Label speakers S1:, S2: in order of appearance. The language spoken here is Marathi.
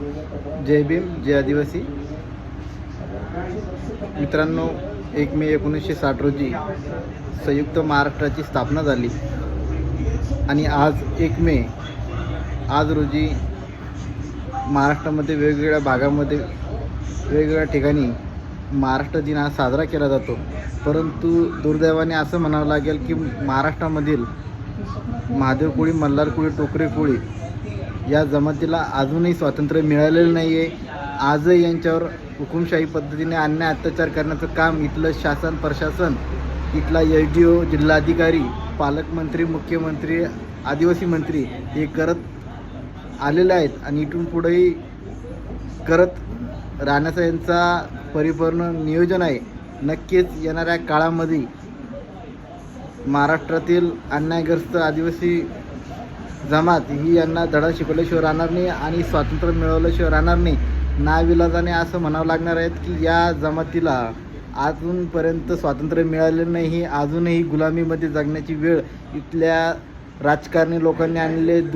S1: जय भीम जय आदिवासी. मित्रांनो एक मे एकोणीसशे साठ रोजी संयुक्त महाराष्ट्राची स्थापना झाली. आणि आज एक मे आज रोजी महाराष्ट्रामध्ये वेगवेगळ्या भागामध्ये वेगवेगळ्या ठिकाणी महाराष्ट्र दिन हा साजरा केला जातो. परंतु दुर्दैवाने असं म्हणावं लागेल की महाराष्ट्रामधील महादेव कोळी मल्हार कोळी टोकरे कोळी या जमातीला अजूनही स्वातंत्र्य मिळालेलं नाही आहे आजही यांच्यावर हुकुमशाही पद्धतीने अन्याय अत्याचार करण्याचं काम इथलं शासन प्रशासन इथला एस डी ओ जिल्हाधिकारी पालकमंत्री मुख्यमंत्री आदिवासी मंत्री हे करत आलेले आहेत. आणि इथून पुढेही करत राहण्याचा यांचा परिपूर्ण नियोजन आहे. नक्कीच येणाऱ्या काळामध्ये महाराष्ट्रातील अन्यायग्रस्त आदिवासी जमात. ही यांना धडा शिकवल्याशिवाय राहणार नाही आणि स्वातंत्र्य मिळवल्याशिवाय राहणार नाही. नाविलाजाने असं म्हणावं लागणार आहेत की या जमातीला अजूनपर्यंत स्वातंत्र्य मिळालेलं नाही. अजूनही गुलामीमध्ये जगण्याची वेळ इथल्या राजकारणी लोकांनी आणले